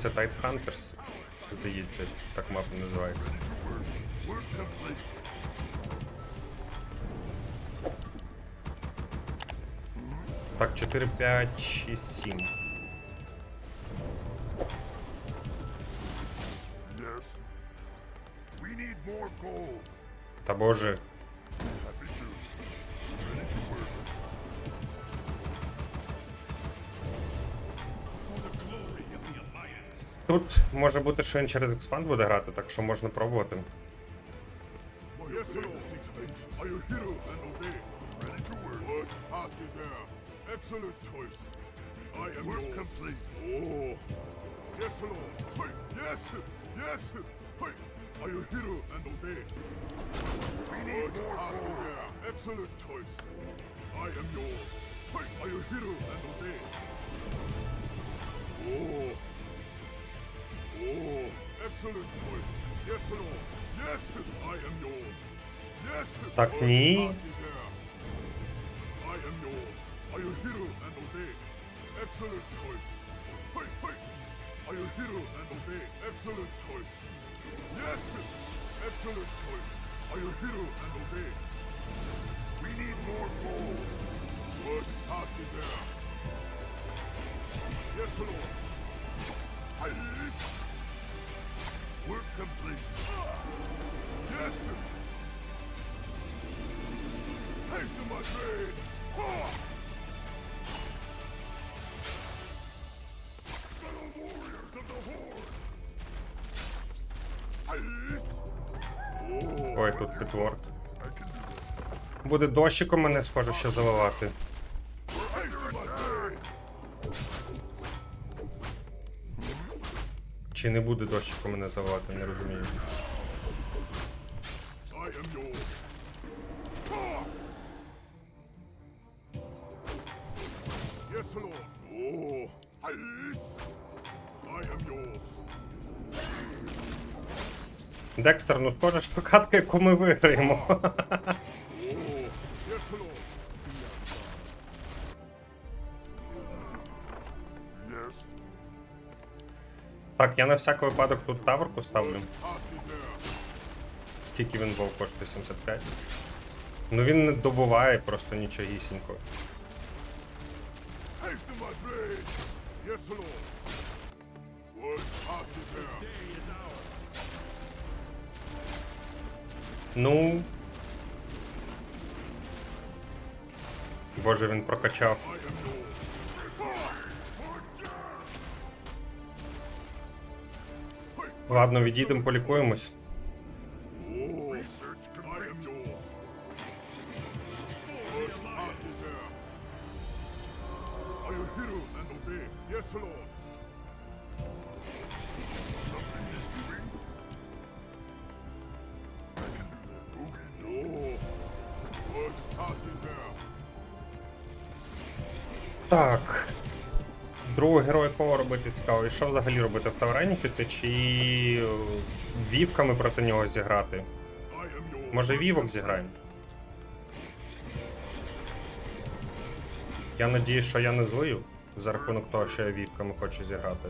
Це Tide Hunters, здається, так мапа називається. Так, 4, 5, 6, 7. Yes. We need more gold. Та боже. Тут може бути, що він через експанд буде грати, так що можна пробувати. Oh. Yes, Lord. Hey, yes, yes. Hey, are you hero and obey? We need what task is there? Excellent choice. I am yours. Hey, are you hero and obey? Oh. Oh, excellent choice. Yes, Lord. Yes, I am yours. Yes. Так, what ні. task is there? I am yours. Are you hero and obey? Excellent choice. Hey, hey. Are you hero and obey? Excellent choice. Yes. Excellent choice. Are you hero and obey? We need more gold. What task is there? Yes, Lord. Please. Work Ой, тут do. Буде дощиком мене схоже ще заливати. Чи не буде дощиком мене заливати, не розумію. Yes, Lord. Oh, please. I am yours. Декстер, ну схоже, що катка, яку ми виграємо. Oh, yes, Lord. Yes. Так, я на всяк випадок тут. Task is there. Скільки він був коштує 75. Ну він не добуває просто нічогісінько. Haste to my blade. Yes, Lord. What task is there? Ну. Боже, він прокачав. I am yours. Ладно, відійдемо, полікуємось. Are you hero and obey? Yes, Lord. Something is doing. I can do that. Oh, what task is there? Так. Другого героя кого робити цікаво. І що взагалі робити в Таврені фіти чи вівками проти нього зіграти? I. Може вівок зіграємо? Я надію, що я не злию за рахунок того, що я вівками хочу зіграти.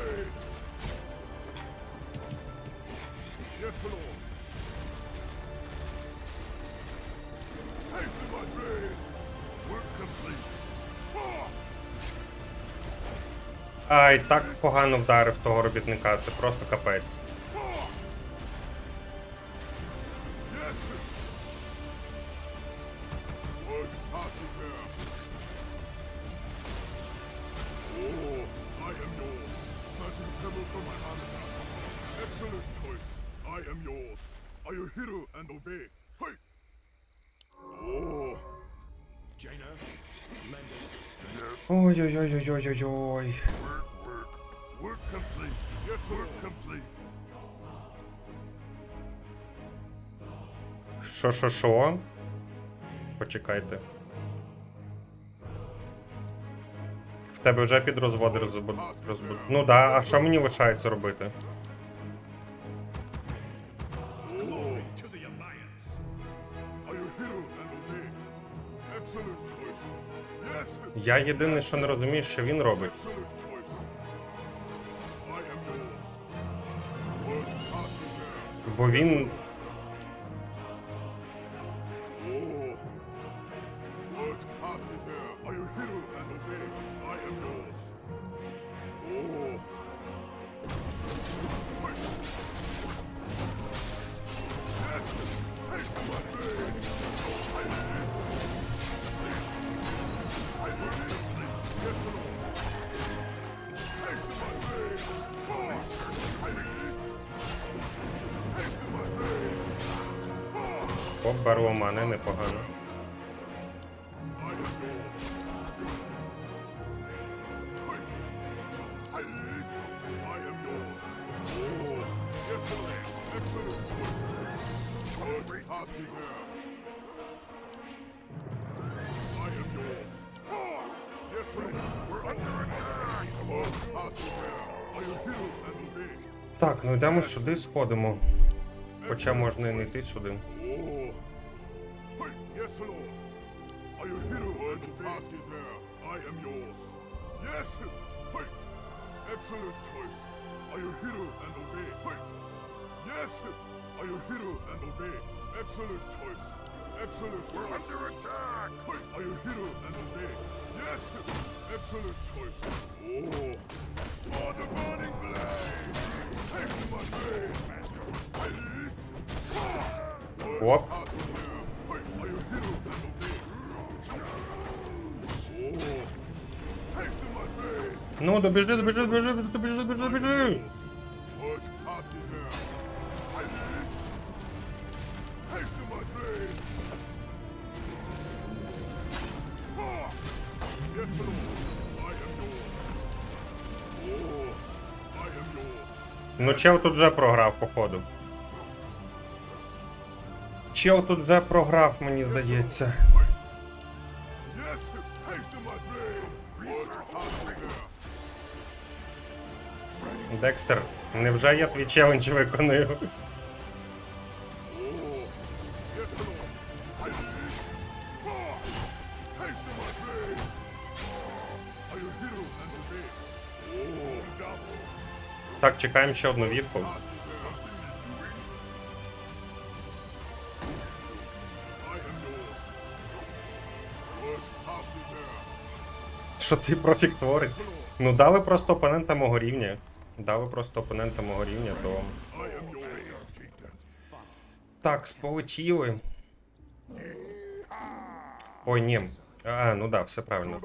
Be Yes, Lord. Haste my blade. Work complete. Ай, так погано вдарив того робітника, це просто капець. Ah! I am yours. I you hero and obey? Hey. Oh. Jaina, lend us your strength. Yes. Ой-ой-ой-ой-ой-ой. Work, work. Work complete. Yes, work complete. Що, що, що? Почекайте. В тебе вже підрозводи розбуд... розбуд... Ну да, а що мені лишається робити? Я єдине, що не розумію, що він робить. Бо choice. Hero and obey? Так, ну йдемо сюди, сходимо. Хоча можна і не йти сюди. Oh. Excellent choice. Excellent choice. We're under attack. Are you hero and obey? Yes. Excellent choice. Oh. For the burning blade. Take my blade. Ah. Оп. Ну, добіжи, добіжи, добіжи, добіжи, добіжи, добіжи. Ну, чел тут вже програв, походу. Чел тут вже програв, мені здається. Декстер, невже я твій челендж виконую? Oh, yes, Lord. I release. Що цей профік творить? Ну, дали просто опонента мого рівня. Дали просто опонента мого рівня, то. Так, сполетіли. Ой, ні. А, ну да, все правильно.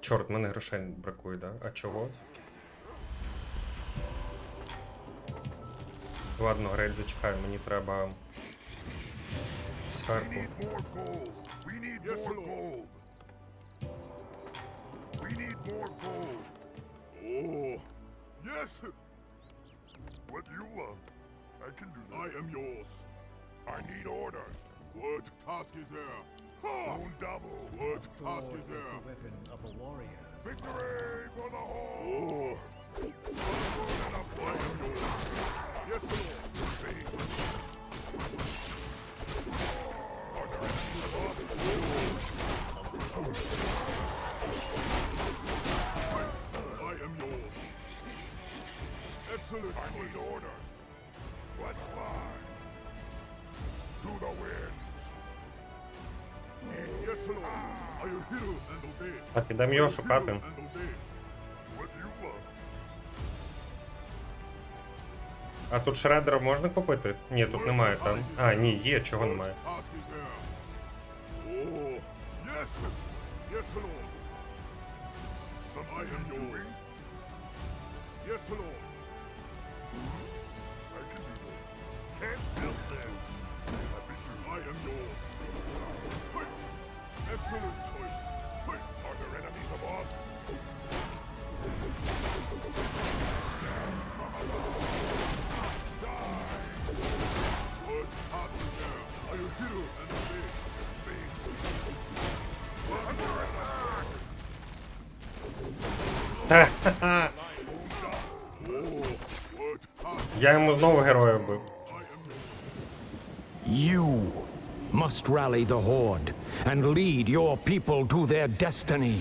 Чорт, мене грошей бракує, да? А чого? Ладно, греть, зачекай, мені треба. we need more gold. We need yes, more gold. We need more gold. Oh, yes. What you want? I can do that. I am yours. I need orders. What task is there? Moon double. What task is there? Is the weapon of a warrior. Victory for the whole. Oh. I am yours. Yes, sir. I am yours. Excellent. I need orders. What's mine? To the winds. Yes, Lord. Are you hero and obey? Так, ідемо його шукати. А тут шредера можна купити? Ні, тут немає там. А, ні, є, чого немає. Yes, Lord. Я йому знову героя вбив. You must rally the Horde and lead your people to their destiny.